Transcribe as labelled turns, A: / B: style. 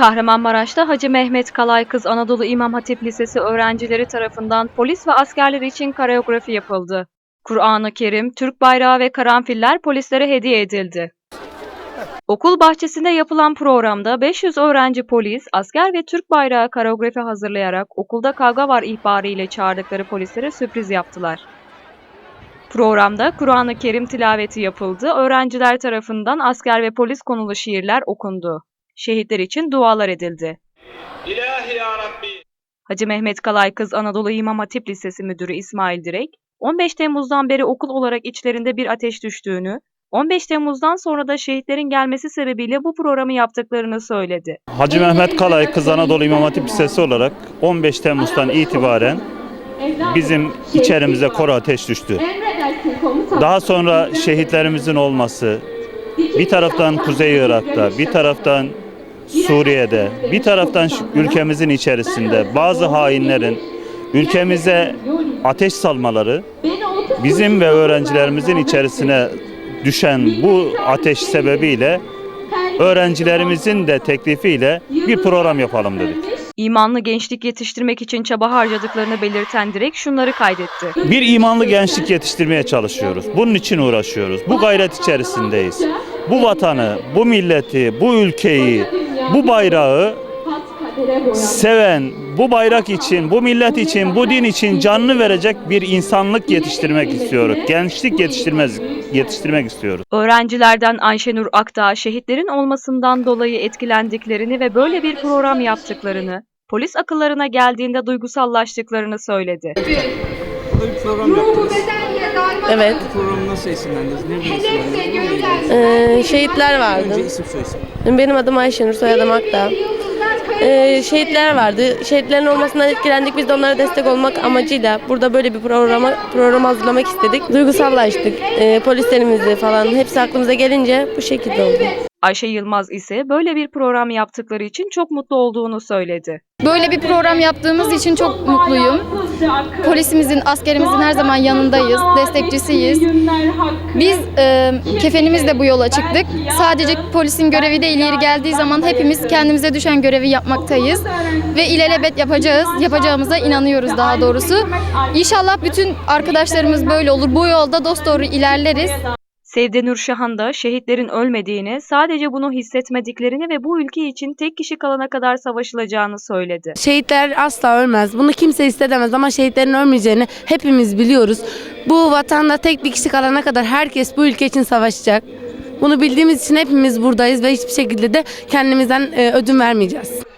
A: Kahramanmaraş'ta Hacı Mehmet Kalay Kız Anadolu İmam Hatip Lisesi öğrencileri tarafından polis ve askerler için koreografi yapıldı. Kur'an-ı Kerim, Türk bayrağı ve karanfiller polislere hediye edildi. Okul bahçesinde yapılan programda 500 öğrenci polis, asker ve Türk bayrağı koreografi hazırlayarak okulda kavga var ihbarı ile çağırdıkları polislere sürpriz yaptılar. Programda Kur'an-ı Kerim tilaveti yapıldı, öğrenciler tarafından asker ve polis konulu şiirler okundu. Şehitler için dualar edildi.
B: İlahi ya Rabbi.
A: Hacı Mehmet Kalay Kız Anadolu İmam Hatip Lisesi Müdürü İsmail Direk, 15 Temmuz'dan beri okul olarak içlerinde bir ateş düştüğünü, 15 Temmuz'dan sonra da şehitlerin gelmesi sebebiyle bu programı yaptıklarını söyledi.
C: Hacı Mehmet Kalay Kız Anadolu İmam Hatip Lisesi olarak 15 Temmuz'dan itibaren bizim içerimize koro ateş düştü. Daha sonra şehitlerimizin olması, bir taraftan Kuzey Irak'ta, bir taraftan Suriye'de, bir taraftan ülkemizin içerisinde bazı hainlerin ülkemize ateş salmaları bizim ve öğrencilerimizin içerisine düşen bu ateş sebebiyle öğrencilerimizin de teklifiyle bir program yapalım dedik.
A: İmanlı gençlik yetiştirmek için çaba harcadıklarını belirten Direk şunları kaydetti.
C: Bir imanlı gençlik yetiştirmeye çalışıyoruz. Bunun için uğraşıyoruz. Bu gayret içerisindeyiz. Bu vatanı, bu milleti, bu ülkeyi, bu bayrağı seven, bu bayrak için, bu millet için, bu din için canını verecek bir insanlık yetiştirmek istiyoruz. Gençlik yetiştirmez, yetiştirmek istiyoruz.
A: Öğrencilerden Ayşenur Akdağ şehitlerin olmasından dolayı etkilendiklerini ve böyle bir program yaptıklarını, polis akıllarına geldiğinde duygusallaştıklarını söyledi.
D: Burada bir program yaptınız.
E: Evet.
D: Bu programı nasıl esinlendiniz? Ne biliyorsunuz?
E: Ee, şehitler vardı.
D: Önce isim soyisim.
E: Benim adım Ayşenur, soyadım Akdağ. Ee, şehitler vardı. Şehitlerin olmasından etkilendik. Biz de onlara destek olmak amacıyla burada böyle bir programa program hazırlamak istedik. Duygusallaştık. Ee, polislerimizi falan hepsi aklımıza gelince bu şekilde oldu.
A: Ayşe Yılmaz ise böyle bir program yaptıkları için çok mutlu olduğunu söyledi.
F: Böyle bir program yaptığımız için çok mutluyum. Polisimizin, askerimizin her zaman yanındayız, destekçisiyiz. Biz e, kefenimizle bu yola çıktık. Sadece polisin görevi değil, yeri geldiği zaman hepimiz kendimize düşen görevi yapmaktayız. Ve ilelebet yapacağız, yapacağımıza inanıyoruz daha doğrusu. İnşallah bütün arkadaşlarımız böyle olur. Bu yolda dosdoğru ilerleriz.
A: Sevde Nurşahan da şehitlerin ölmediğini, sadece bunu hissetmediklerini ve bu ülke için tek kişi kalana kadar savaşılacağını söyledi.
G: Şehitler asla ölmez. Bunu kimse hissedemez ama şehitlerin ölmeyeceğini hepimiz biliyoruz. Bu vatanda tek bir kişi kalana kadar herkes bu ülke için savaşacak. Bunu bildiğimiz için hepimiz buradayız ve hiçbir şekilde de kendimizden e, ödün vermeyeceğiz.